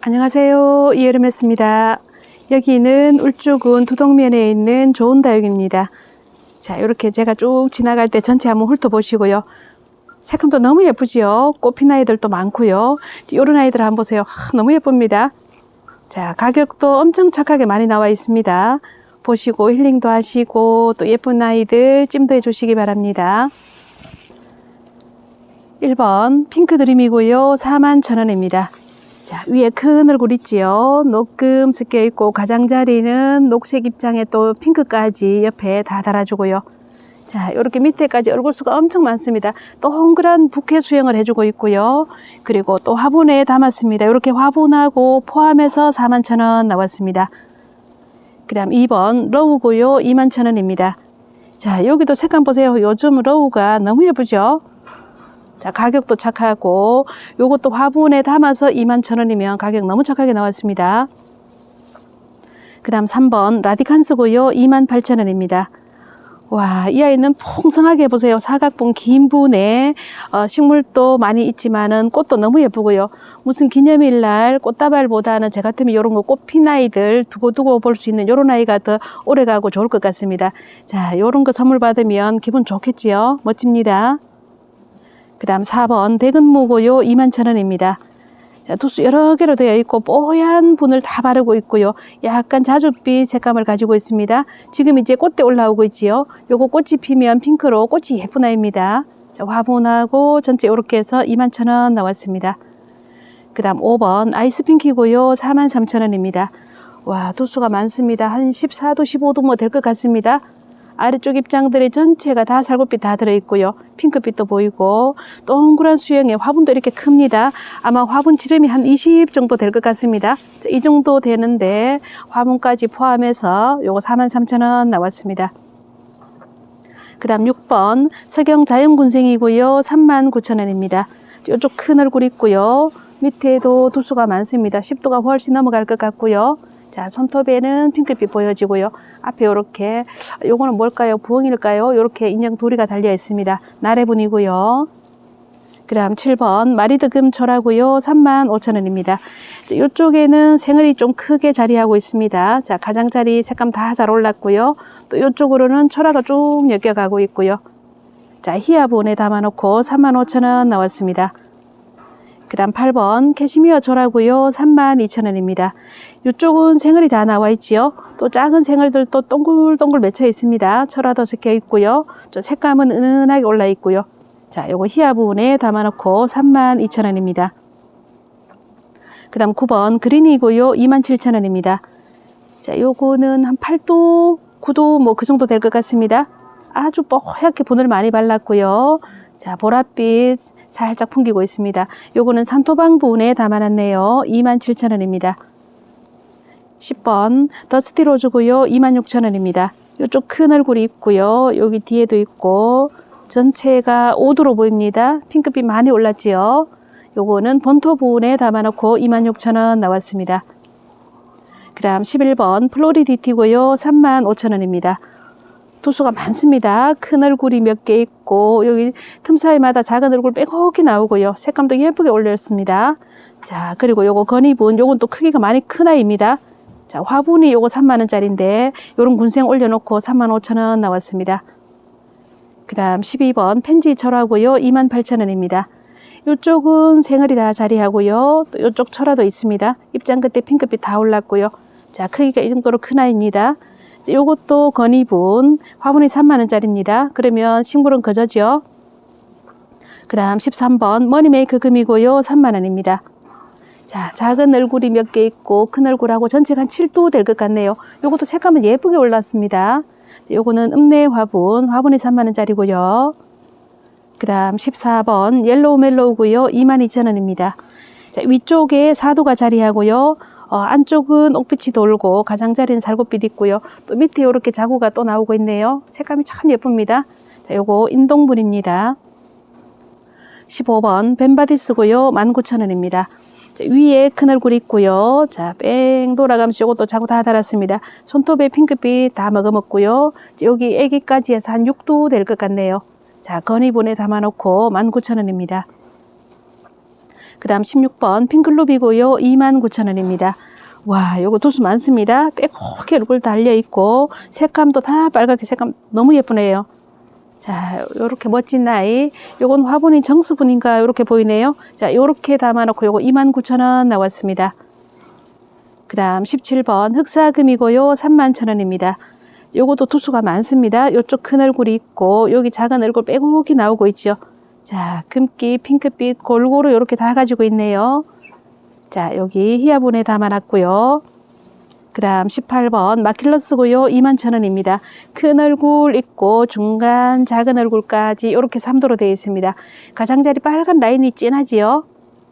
안녕하세요. 이여름했습니다. 여기는 울주군 두동면에 있는 좋은 다육입니다. 자, 이렇게 제가 쭉 지나갈 때 전체 한번 훑어보시고요. 색감도 너무 예쁘지요? 꽃핀 아이들도 많고요. 이런 아이들 한번 보세요. 하, 너무 예쁩니다. 자, 가격도 엄청 착하게 많이 나와 있습니다. 보시고 힐링도 하시고 또 예쁜 아이들 찜도 해주시기 바랍니다. 1번 핑크 드림이고요. 4만 천 원입니다. 자, 위에 큰 얼굴 있지요. 녹금 섞여 있고 가장자리는 녹색 입장에 또 핑크까지 옆에 다 달아주고요. 자, 이렇게 밑에까지 얼굴 수가 엄청 많습니다. 동그란 부케 수영을 해주고 있고요. 그리고 또 화분에 담았습니다. 이렇게 화분하고 포함해서 4만 천 원 나왔습니다. 그 다음 2번 러우고요. 2만 천 원입니다. 자, 여기도 색감 보세요. 요즘 러우가 너무 예쁘죠? 자, 가격도 착하고 요것도 화분에 담아서 2만 천 원이면 가격 너무 착하게 나왔습니다. 그 다음 3번 라디칸스고요. 2만 8천 원입니다. 와, 이 아이는 풍성하게 보세요. 사각봉 긴 분에 어, 식물도 많이 있지만은 꽃도 너무 예쁘고요. 무슨 기념일 날 꽃다발보다는 제 같으면 이런 거 꽃핀 아이들 두고두고 볼 수 있는 이런 아이가 더 오래 가고 좋을 것 같습니다. 자, 이런 거 선물 받으면 기분 좋겠지요. 멋집니다. 그 다음 4번 백은무고요 2만 천 원입니다. 자, 두수 여러 개로 되어 있고 뽀얀 분을 다 바르고 있고요. 약간 자줏빛 색감을 가지고 있습니다. 지금 이제 꽃대 올라오고 있지요. 요거 꽃이 피면 핑크로 꽃이 예쁜 아이입니다. 자, 화분하고 전체 이렇게 해서 2만 천원 나왔습니다. 그 다음 5번 아이스핑키고요. 4만 3천 원입니다. 와, 두수가 많습니다. 한 14도, 15도 뭐 될 것 같습니다. 아래쪽 입장들이 전체가 다 살구빛 다 들어있고요. 핑크빛도 보이고 동그란 수영에 화분도 이렇게 큽니다. 아마 화분 지름이 한 20 정도 될 것 같습니다. 자, 이 정도 되는데 화분까지 포함해서 요거 43,000원 나왔습니다. 그 다음 6번 석영 자연군생이고요. 39,000원입니다. 이쪽 큰 얼굴 있고요. 밑에도 두수가 많습니다. 10도가 훨씬 넘어갈 것 같고요. 자, 손톱에는 핑크빛 보여지고요. 앞에 이렇게 요거는 뭘까요? 부엉일까요? 이렇게 인형 도리가 달려 있습니다. 나래분이고요. 그다음 7번 마리드금 철하고요. 3만 5천 원입니다. 이쪽에는 생얼이 좀 크게 자리하고 있습니다. 자, 가장자리 색감 다 잘 올랐고요. 또 이쪽으로는 철화가 쭉 엮여가고 있고요. 자, 히아본에 담아놓고 3만 5천 원 나왔습니다. 그 다음 8번 캐시미어 절하고요. 3만 2천 원입니다. 이쪽은 생얼이 다 나와 있지요. 또 작은 생얼들도 동글동글 맺혀 있습니다. 철화도 적혀 있고요. 저 색감은 은은하게 올라 있고요. 자, 요거 히아 부분에 담아놓고 3만 2천 원입니다. 그 다음 9번 그린이고요. 2만 7천 원입니다. 자, 요거는 한 8도, 9도 뭐 그 정도 될 것 같습니다. 아주 뽀얗게 분을 많이 발랐고요. 자, 보랏빛 살짝 풍기고 있습니다. 요거는 산토방 부분에 담아놨네요. 27,000원입니다. 10번 더스티 로즈고요. 26,000원입니다. 요쪽 큰 얼굴이 있고요. 여기 뒤에도 있고 전체가 오드로 보입니다. 핑크빛 많이 올랐지요. 요거는 본토 부분에 담아놓고 26,000원 나왔습니다. 그 다음 11번 플로리디티고요. 35,000원입니다. 두수가 많습니다. 큰 얼굴이 몇 개 있고 여기 틈 사이마다 작은 얼굴 빼곡히 나오고요. 색감도 예쁘게 올렸습니다. 자 그리고 요거 건이분 요건 또 크기가 많이 큰 아이입니다. 자 화분이 요거 3만원짜리인데 요런 군생 올려놓고 3만 5천원 나왔습니다. 그 다음 12번 펜지 철하고요. 2만 8천원입니다. 요쪽은 생얼이 다 자리하고요. 또 요쪽 철화도 있습니다. 입장 끝에 핑크빛 다 올랐고요. 자 크기가 이 정도로 큰 아이입니다. 요것도 건이분 화분이 3만원짜리입니다. 그러면 식물은 거저죠. 그 다음 13번 머니메이크 금이고요. 3만원입니다. 자, 작은 얼굴이 몇 개 있고 큰 얼굴하고 전체가 한 7도 될 것 같네요. 요것도 색감은 예쁘게 올랐습니다. 요거는 읍내 화분, 화분이 3만원짜리고요. 그 다음 14번 옐로우 멜로우고요. 22,000원입니다. 자, 위쪽에 사도가 자리하고요. 어, 안쪽은 옥빛이 돌고 가장자리는 살구빛 있고요. 또 밑에 이렇게 자구가 또 나오고 있네요. 색감이 참 예쁩니다. 자, 요거 인동분입니다. 15번 벤바디스고요. 19,000원입니다. 자, 위에 큰 얼굴 있고요. 자, 뺑 돌아가면서 요것도 자구 다 달았습니다. 손톱에 핑크빛 다 먹어먹고요. 여기 애기까지 해서 한 6도 될 것 같네요. 자, 건이분에 담아놓고 19,000원입니다. 그 다음 16번 핑클롭이고요. 29,000원입니다. 와, 요거 도수 많습니다. 빼곡히 얼굴 달려있고, 색감도 다 빨갛게 색감 너무 예쁘네요. 자, 요렇게 멋진 나이. 요건 화분인 정수분인가 요렇게 보이네요. 자, 요렇게 담아놓고 요거 29,000원 나왔습니다. 그 다음 17번 흑사금이고요. 31,000원입니다. 요것도 투수가 많습니다. 요쪽 큰 얼굴이 있고 여기 작은 얼굴 빼곡히 나오고 있죠. 자, 금기, 핑크빛 골고루 이렇게 다 가지고 있네요. 자, 여기 히아분에 담아놨고요. 그 다음 18번 마킬러스고요. 21,000원입니다. 큰 얼굴 있고 중간 작은 얼굴까지 이렇게 3도로 되어 있습니다. 가장자리 빨간 라인이 진하지요.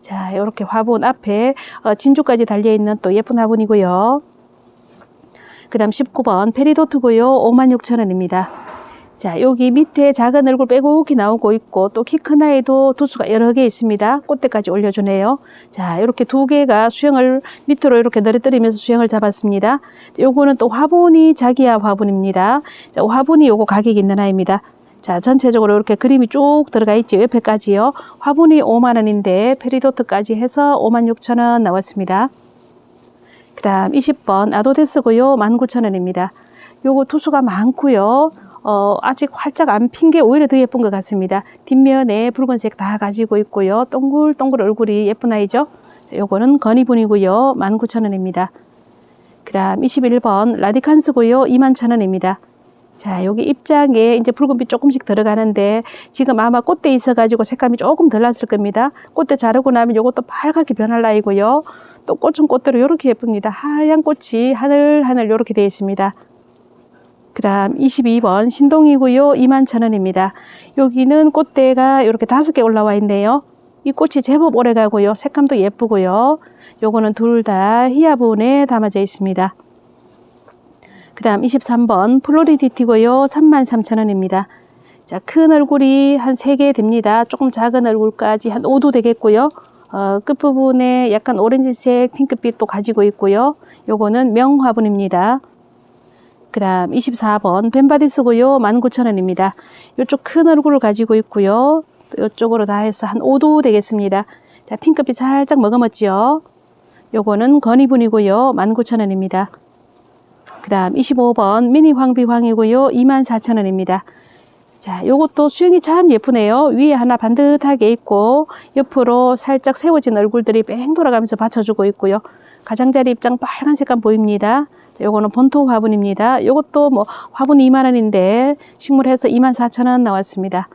자, 이렇게 화분 앞에 어, 진주까지 달려있는 또 예쁜 화분이고요. 그 다음 19번 페리도트고요. 56,000원입니다. 자, 여기 밑에 작은 얼굴 빼곡히 나오고 있고 또 키 큰 아이도 두수가 여러 개 있습니다. 꽃대까지 올려주네요. 자, 이렇게 두 개가 수영을 밑으로 이렇게 내려뜨리면서 수영을 잡았습니다. 자, 요거는 또 화분이 자기야 화분입니다. 자, 화분이 요거 가격이 있는 아이입니다. 자, 전체적으로 이렇게 그림이 쭉 들어가 있죠. 옆에까지요. 화분이 5만원인데 페리도트까지 해서 56,000원 나왔습니다. 그 다음 20번 아도데스고요. 19,000원입니다. 요거 투수가 많고요. 어, 아직 활짝 안 핀 게 오히려 더 예쁜 것 같습니다. 뒷면에 붉은색 다 가지고 있고요. 동글동글 얼굴이 예쁜 아이죠. 자, 요거는 건이분이고요. 19,000원입니다. 그 다음 21번 라디칸스고요. 21,000원입니다. 자, 여기 입장에 이제 붉은빛 조금씩 들어가는데 지금 아마 꽃대 있어가지고 색감이 조금 덜 났을 겁니다. 꽃대 자르고 나면 요것도 빨갛게 변할 나이고요. 또 꽃은 꽃대로 이렇게 예쁩니다. 하얀 꽃이 하늘하늘 이렇게 되어 있습니다. 그 다음 22번 신동이고요. 21,000원입니다. 여기는 꽃대가 이렇게 다섯 개 올라와 있네요. 이 꽃이 제법 오래 가고요. 색감도 예쁘고요. 요거는 둘 다 히아본에 담아져 있습니다. 그 다음 23번 플로리디티고요. 33,000원입니다. 자, 큰 얼굴이 한 3개 됩니다. 조금 작은 얼굴까지 한 5도 되겠고요. 어, 끝부분에 약간 오렌지색 핑크빛도 가지고 있고요. 요거는 명화분입니다. 그 다음 24번 벤바디스고요. 19,000원입니다. 요쪽 큰 얼굴을 가지고 있고요. 또 요쪽으로 다 해서 한 5도 되겠습니다. 자, 핑크빛 살짝 머금었죠. 요거는 건이분이고요. 19,000원입니다. 그 다음 25번 미니 황비황이고요. 24,000원입니다. 자, 요것도 수영이 참 예쁘네요. 위에 하나 반듯하게 있고 옆으로 살짝 세워진 얼굴들이 뺑 돌아가면서 받쳐주고 있고요. 가장자리 입장 빨간 색감 보입니다. 자, 요거는 본토 화분입니다. 요것도 뭐 화분 2만 원인데 식물해서 24,000원 나왔습니다.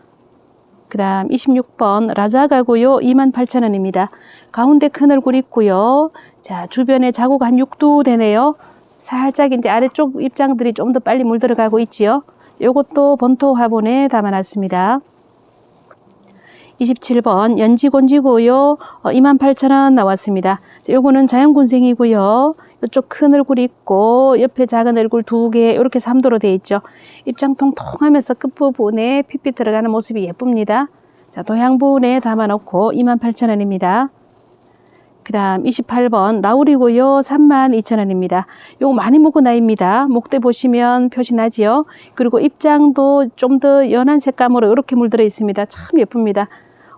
그 다음 26번 라자가고요. 28,000원입니다. 가운데 큰 얼굴 있고요. 자, 주변에 자국 한 6도 되네요. 살짝 이제 아래쪽 입장들이 좀 더 빨리 물 들어가고 있지요. 요것도 본토 화분에 담아놨습니다. 27번 연지곤지고요. 어, 28,000원 나왔습니다. 자, 요거는 자연군생이고요. 이쪽 큰 얼굴 있고 옆에 작은 얼굴 두 개 이렇게 3도로 되어 있죠. 입장 통통하면서 끝부분에 핏빛 들어가는 모습이 예쁩니다. 자, 도향분에 담아놓고 28,000원입니다. 그 다음 28번 라울이고요. 32,000원입니다. 요거 많이 먹은 나이입니다. 목대 보시면 표시 나지요. 그리고 입장도 좀 더 연한 색감으로 이렇게 물들어 있습니다. 참 예쁩니다.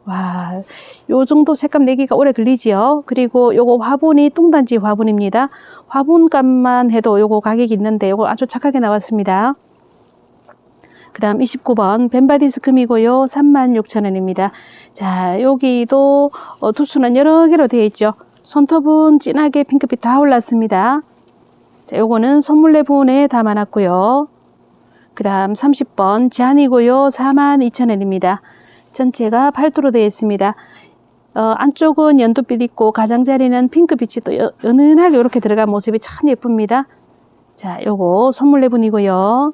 와, 요 정도 색감 내기가 오래 걸리지요. 그리고 요거 화분이 뚱단지 화분입니다. 화분값만 해도 요거 가격이 있는데 요거 아주 착하게 나왔습니다. 그 다음 29번 벤바디스금이고요. 36,000원입니다. 자, 여기도 어, 투수는 여러 개로 되어 있죠. 손톱은 진하게 핑크빛 다 올랐습니다. 자, 요거는 선물레분에 담아놨고요. 그 다음 30번 잔이고요. 42,000원입니다. 전체가 팔도로 되어 있습니다. 어, 안쪽은 연두빛 있고 가장자리는 핑크빛이 또 여- 은은하게 이렇게 들어간 모습이 참 예쁩니다. 자, 요거 선물레분이고요.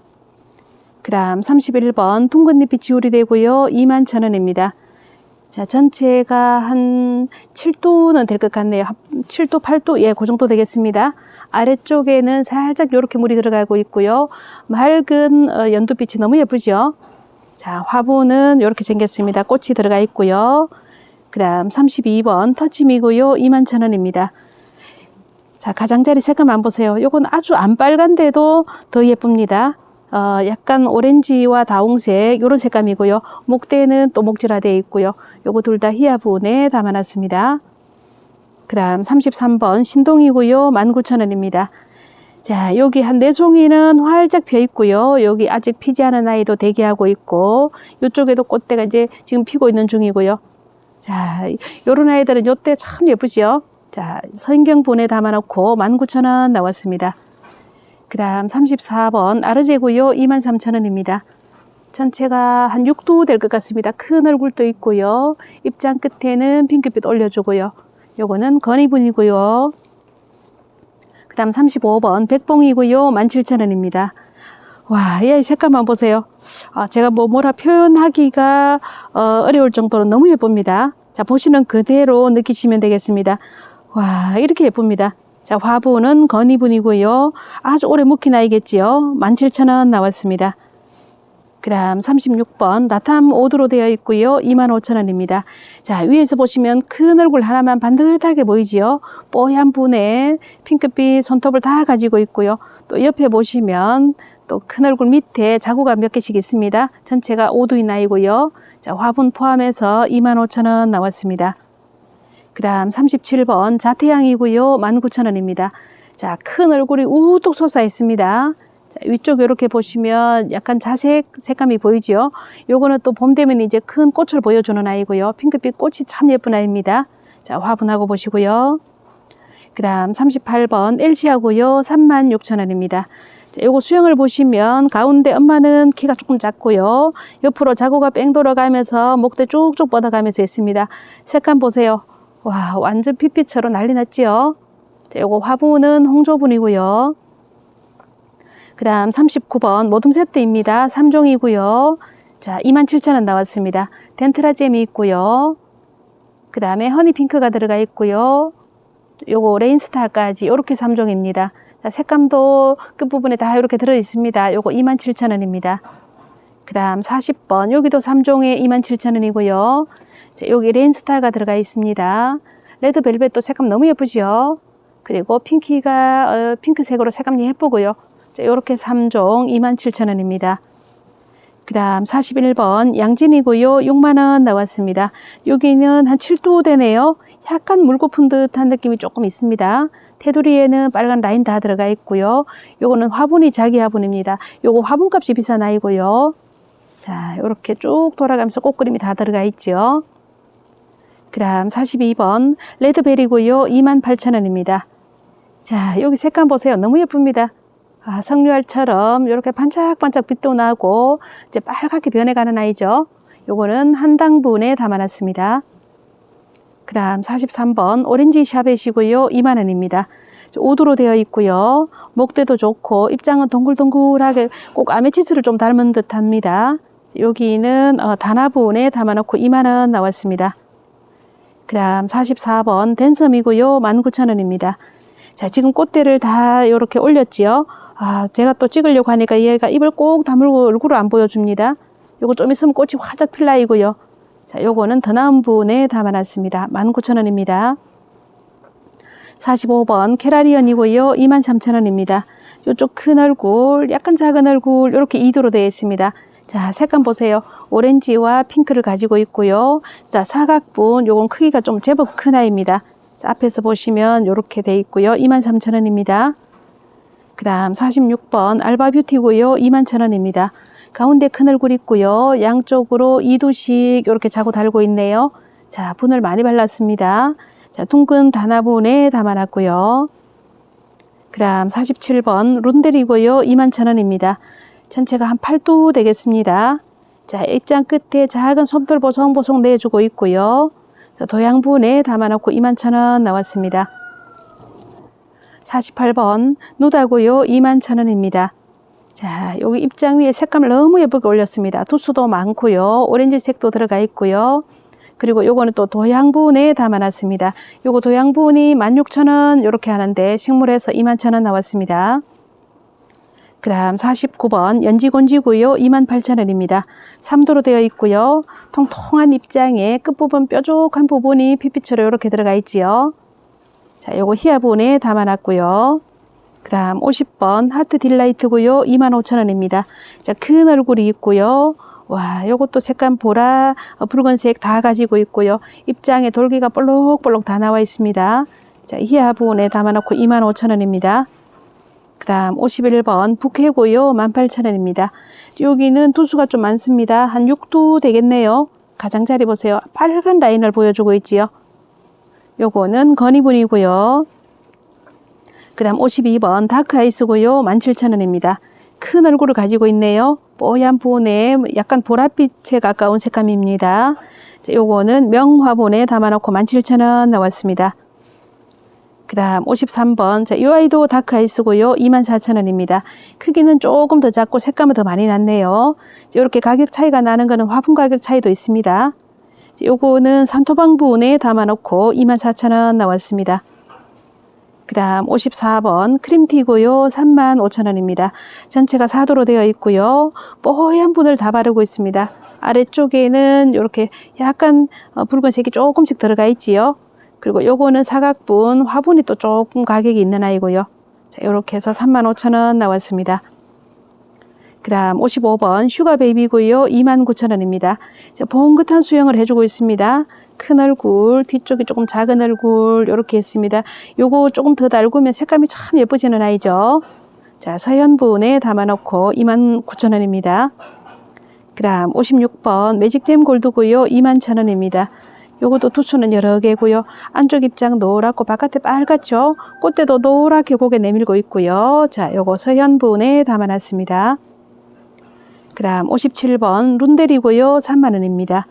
그 다음 31번 둥근잎이 지울이 되고요. 21,000원입니다. 자, 전체가 한 7도는 될 것 같네요. 7도, 8도, 예, 그 정도 되겠습니다. 아래쪽에는 살짝 이렇게 물이 들어가고 있고요. 맑은 어, 연두빛이 너무 예쁘죠? 자, 화분은 이렇게 생겼습니다. 꽃이 들어가 있고요. 그 다음 32번 터치미고요. 21,000원입니다. 자, 가장자리 색감 안 보세요. 요건 아주 안 빨간데도 더 예쁩니다. 어, 약간 오렌지와 다홍색 이런 색감이고요. 목대는 또 목질화되어 있고요. 요거 둘 다 히아분에 담아놨습니다. 그 다음 33번 신동이고요. 19,000원입니다. 자, 여기 한 네 송이는 활짝 펴 있고요. 여기 아직 피지 않은 아이도 대기하고 있고, 이쪽에도 꽃대가 이제 지금 피고 있는 중이고요. 자, 요런 아이들은 요때 참 예쁘죠? 자, 성경본에 담아놓고 19,000원 나왔습니다. 그 다음 34번 아르제고요. 23,000원입니다. 전체가 한 6도 될 것 같습니다. 큰 얼굴도 있고요. 입장 끝에는 핑크빛 올려주고요. 요거는 건이분이고요. 그 다음 35번 백봉이고요. 17,000원입니다. 와, 이 색감만 보세요. 아, 제가 뭐 뭐라 표현하기가 어, 어려울 정도로 너무 예쁩니다. 자, 보시는 그대로 느끼시면 되겠습니다. 와, 이렇게 예쁩니다. 자, 화분은 건이분이고요. 아주 오래 묵힌 아이겠지요. 17,000원 나왔습니다. 그 다음 36번 라탐 오드로 되어 있고요. 25,000원입니다. 자 위에서 보시면 큰 얼굴 하나만 반듯하게 보이지요. 뽀얀 분에 핑크빛 손톱을 다 가지고 있고요. 또 옆에 보시면 또 큰 얼굴 밑에 자구가 몇 개씩 있습니다. 전체가 오두인 아이고요. 자 화분 포함해서 25,000원 나왔습니다. 그 다음 37번 자태양이고요. 19,000원입니다. 자 큰 얼굴이 우뚝 솟아 있습니다. 자, 위쪽 이렇게 보시면 약간 자색 색감이 보이죠. 요거는 또 봄 되면 이제 큰 꽃을 보여주는 아이고요. 핑크빛 꽃이 참 예쁜 아이입니다. 자, 화분하고 보시고요. 그 다음 38번 LC하고요. 36,000원입니다. 자, 요거 수영을 보시면 가운데 엄마는 키가 조금 작고요. 옆으로 자구가 뺑 돌아가면서 목대 쭉쭉 뻗어가면서 있습니다. 색감 보세요. 와, 완전 피피처럼 난리 났지요. 자, 요거 화분은 홍조분이고요. 그 다음 39번 모둠 세트입니다. 3종이고요. 자, 27,000원 나왔습니다. 덴트라잼이 있고요. 그 다음에 허니핑크가 들어가 있고요. 요거 레인스타까지 이렇게 3종입니다. 자, 색감도 끝부분에 다 이렇게 들어 있습니다. 요거 27,000원입니다. 그 다음 40번 여기도 3종에 27,000원이고요. 자, 여기 레인스타가 들어가 있습니다. 레드벨벳도 색감 너무 예쁘죠? 그리고 핑키가 어, 핑크색으로 색감이 예쁘고요. 자, 요렇게 3종 27,000원입니다. 그 다음 41번 양진이고요. 6만원 나왔습니다. 여기는 한 7도 되네요. 약간 물고픈 듯한 느낌이 조금 있습니다. 테두리에는 빨간 라인 다 들어가 있고요. 요거는 화분이 자기 화분입니다. 요거 화분값이 비싼 아이고요. 자, 요렇게 쭉 돌아가면서 꽃그림이 다 들어가 있죠. 그 다음 42번 레드베리고요. 28,000원입니다. 자, 여기 색감 보세요. 너무 예쁩니다. 아, 석류알처럼 이렇게 반짝반짝 빛도 나고 이제 빨갛게 변해가는 아이죠. 요거는 한 당분에 담아놨습니다. 그 다음 43번 오렌지 샤벳이고요. 2만원입니다. 오두로 되어 있고요. 목대도 좋고 입장은 동글동글하게 꼭 아메치스를 좀 닮은 듯 합니다. 여기는 어, 단화분에 담아놓고 2만원 나왔습니다. 그 다음 44번 댄섬이고요. 19,000원입니다. 자, 지금 꽃대를 다 이렇게 올렸지요. 아, 제가 또 찍으려고 하니까 얘가 입을 꼭 다물고 얼굴을 안 보여줍니다. 요거 좀 있으면 꽃이 활짝 필 나이고요. 자, 요거는 더 나은 분에 담아놨습니다. 19,000원입니다. 45번 캐라리언이고요. 23,000원입니다. 요쪽 큰 얼굴, 약간 작은 얼굴 이렇게 2도로 되어 있습니다. 자, 색감 보세요. 오렌지와 핑크를 가지고 있고요. 자, 사각분, 요건 크기가 좀 제법 큰 아이입니다. 자, 앞에서 보시면 이렇게 되어 있고요. 23,000원입니다. 그 다음 46번 알바 뷰티고요. 21,000원입니다. 가운데 큰 얼굴 있고요. 양쪽으로 2두씩 이렇게 자고 달고 있네요. 자, 분을 많이 발랐습니다. 자, 둥근 단화분에 담아놨고요. 그 다음 47번 룬델이고요. 21,000원입니다. 전체가 한 8도 되겠습니다. 자, 입장 끝에 작은 솜돌 보송보송 내주고 있고요. 도양분에 담아놓고 21,000원 나왔습니다. 48번 누다고요. 21,000원입니다. 자, 여기 입장 위에 색감을 너무 예쁘게 올렸습니다. 두수도 많고요. 오렌지색도 들어가 있고요. 그리고 요거는 또 도양분에 담아놨습니다. 요거 도양분이 16,000원 이렇게 하는데 식물에서 21,000원 나왔습니다. 그 다음 49번 연지곤지고요. 28,000원입니다. 3도로 되어 있고요. 통통한 입장에 끝부분 뾰족한 부분이 피피처럼 이렇게 들어가 있지요. 자, 요거 히아본에 담아놨고요. 그 다음 50번 하트 딜라이트고요. 25,000원입니다. 자, 큰 얼굴이 있고요. 와, 요것도 색감 보라, 어, 붉은색 다 가지고 있고요. 입장에 돌기가 볼록볼록 다 나와 있습니다. 자, 부분에 담아놓고 25,000원입니다. 그 다음 51번 북해고요. 18,000원입니다. 여기는 두수가 좀 많습니다. 한 6두 되겠네요. 가장자리 보세요. 빨간 라인을 보여주고 있지요. 요거는 건이분이고요. 그 다음 52번 다크아이스고요. 17,000원입니다. 큰 얼굴을 가지고 있네요. 뽀얀 부분에 약간 보랏빛에 가까운 색감입니다. 자, 요거는 명화본에 담아놓고 17,000원 나왔습니다. 그 다음 53번. 자, 이 아이도 다크아이스고요. 24,000원입니다. 크기는 조금 더 작고 색감은 더 많이 났네요. 이렇게 가격 차이가 나는 거는 화분 가격 차이도 있습니다. 자, 요거는 산토방 부분에 담아놓고 24,000원 나왔습니다. 그 다음 54번 크림티고요. 35,000원입니다. 전체가 사도로 되어 있고요. 뽀얀 분을 다 바르고 있습니다. 아래쪽에는 이렇게 약간 어, 붉은색이 조금씩 들어가 있지요. 그리고 요거는 사각분 화분이 또 조금 가격이 있는 아이고요. 자, 이렇게 해서 35,000원 나왔습니다. 그 다음 55번 슈가 베이비고요. 29,000원입니다. 봉긋한 수영을 해주고 있습니다. 큰 얼굴, 뒤쪽이 조금 작은 얼굴 이렇게 했습니다. 요거 조금 더 달구면 색감이 참 예뻐지는 아이죠. 자, 서현분에 담아놓고 29,000원입니다. 그 다음 56번 매직잼 골드고요. 21,000원입니다. 요것도 투수는 여러 개고요. 안쪽 입장 노랗고 바깥에 빨갛죠. 꽃대도 노랗게 고개 내밀고 있고요. 자, 요거 서현분에 담아놨습니다. 그 다음 57번 룬데리고요. 3만원입니다.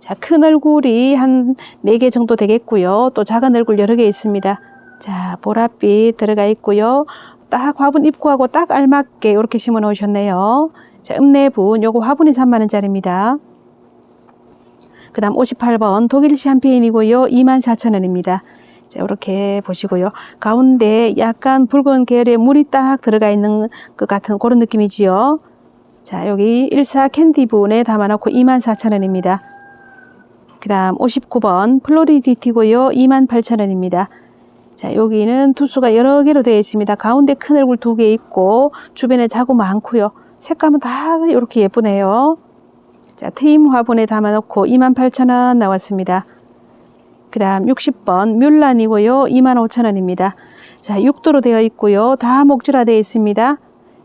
자, 큰 얼굴이 한 4개 정도 되겠고요. 또 작은 얼굴 여러 개 있습니다. 자, 보랏빛 들어가 있고요. 딱 화분 입구하고 딱 알맞게 이렇게 심어 놓으셨네요. 자, 읍내분 요거 화분이 3만원짜리입니다. 그 다음 58번 독일 샴페인이고요. 24,000원입니다. 자, 이렇게 보시고요. 가운데 약간 붉은 계열의 물이 딱 들어가 있는 것 같은 그런 느낌이지요. 자, 여기 14 캔디 부분에 담아놓고 24,000원입니다. 그 다음 59번 플로리디티고요. 28,000원입니다. 자, 여기는 투수가 여러 개로 되어 있습니다. 가운데 큰 얼굴 두 개 있고 주변에 자구 많고요. 색감은 다 이렇게 예쁘네요. 자, 트임 화분에 담아놓고 28,000원 나왔습니다. 그 다음 60번 뮬란이고요. 25,000원입니다. 자, 6도로 되어 있고요. 다 목줄화 되어 있습니다.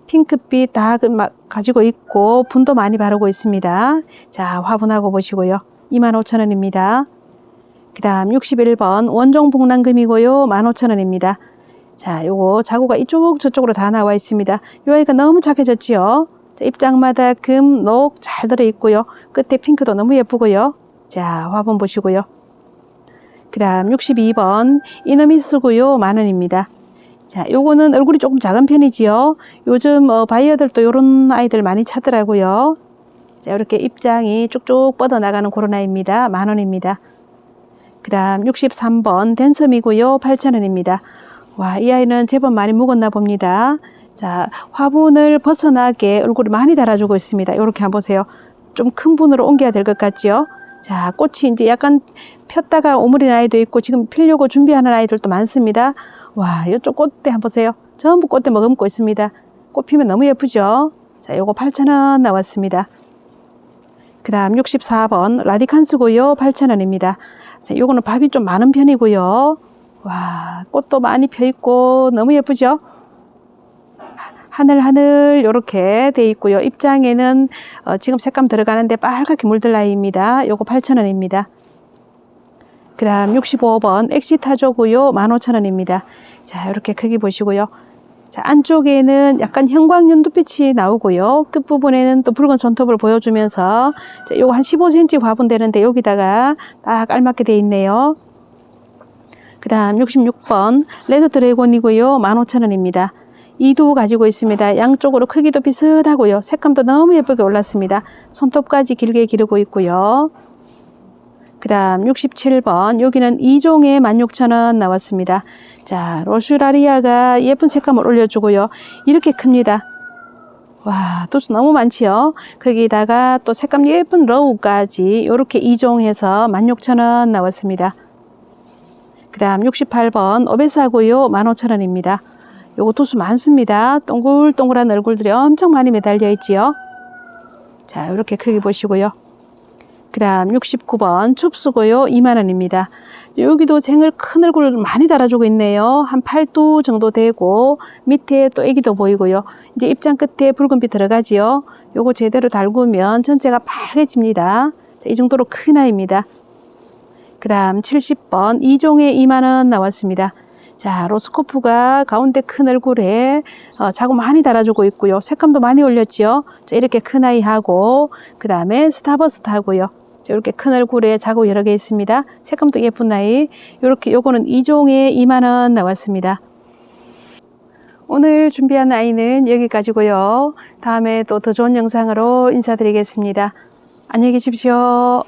핑크빛 다 가지고 있고 분도 많이 바르고 있습니다. 자, 화분하고 보시고요. 25,000원입니다. 그 다음 61번 원종 복랑금이고요. 15,000원입니다. 자, 요거 자구가 이쪽 저쪽으로 다 나와 있습니다. 요 아이가 너무 착해졌지요. 자, 입장마다 금, 녹 잘 들어 있고요. 끝에 핑크도 너무 예쁘고요. 자, 화분 보시고요. 그 다음 62번 이너미스고요. 만 원입니다. 자, 요거는 얼굴이 조금 작은 편이지요. 요즘 어, 바이어들도 요런 아이들 많이 찾더라고요. 자, 이렇게 입장이 쭉쭉 뻗어나가는 그런 아이입니다. 만 원입니다. 그 다음 63번 댄섬이고요. 8,000원입니다. 와, 이 아이는 제법 많이 묵었나 봅니다. 자, 화분을 벗어나게 얼굴을 많이 달아주고 있습니다. 이렇게 한번 보세요. 좀 큰 분으로 옮겨야 될 것 같지요? 자, 꽃이 이제 약간 폈다가 오므린 아이도 있고 지금 피려고 준비하는 아이들도 많습니다. 와, 이쪽 꽃대 한번 보세요. 전부 꽃대 머금고 있습니다. 꽃 피면 너무 예쁘죠? 자, 요거 8,000원 나왔습니다. 그 다음 64번 라디칸스고요. 8,000원입니다. 자, 요거는 밥이 좀 많은 편이고요. 와, 꽃도 많이 펴 있고 너무 예쁘죠? 하늘 하늘 요렇게 돼 있고요. 입장에는 어, 지금 색감 들어가는데 빨갛게 물들 나이입니다. 요거 8,000원입니다. 그 다음 65번 엑시타조고요. 15,000원입니다. 자, 이렇게 크기 보시고요. 자, 안쪽에는 약간 형광 연두빛이 나오고요. 끝부분에는 또 붉은 손톱을 보여주면서 자, 요거 한 15cm 화분 되는데 여기다가 딱 알맞게 돼 있네요. 그 다음 66번 레드 드래곤이고요. 15,000원입니다. 이두 가지고 있습니다. 양쪽으로 크기도 비슷하고요. 색감도 너무 예쁘게 올랐습니다. 손톱까지 길게 기르고 있고요. 그 다음 67번 여기는 2종에 16,000원 나왔습니다. 자 로슈라리아가 예쁜 색감을 올려주고요. 이렇게 큽니다. 와 도수 너무 많지요. 거기다가 또 색감 예쁜 러우까지 이렇게 2종해서 16,000원 나왔습니다. 그 다음 68번 오베사고요. 15,000원입니다. 요거 도수 많습니다. 동글동글한 얼굴들이 엄청 많이 매달려 있지요. 자, 이렇게 크기 보시고요. 그 다음 69번 춥수고요. 2만원입니다. 여기도 생을 큰 얼굴을 많이 달아주고 있네요. 한 8두 정도 되고 밑에 또 애기도 보이고요. 이제 입장 끝에 붉은빛 들어가지요. 요거 제대로 달구면 전체가 빨개집니다. 자, 이 정도로 큰 아이입니다. 그 다음 70번 이종에 2만원 나왔습니다. 자, 로스코프가 가운데 큰 얼굴에 어, 자구 많이 달아주고 있고요. 색감도 많이 올렸지요. 자, 이렇게 큰 아이하고 그 다음에. 자, 이렇게 큰 얼굴에 자구 여러 개 있습니다. 색감도 예쁜 아이. 이렇게 요거는 2종에 2만 원 나왔습니다. 오늘 준비한 아이는 여기까지고요. 다음에 또 더 좋은 영상으로 인사드리겠습니다. 안녕히 계십시오.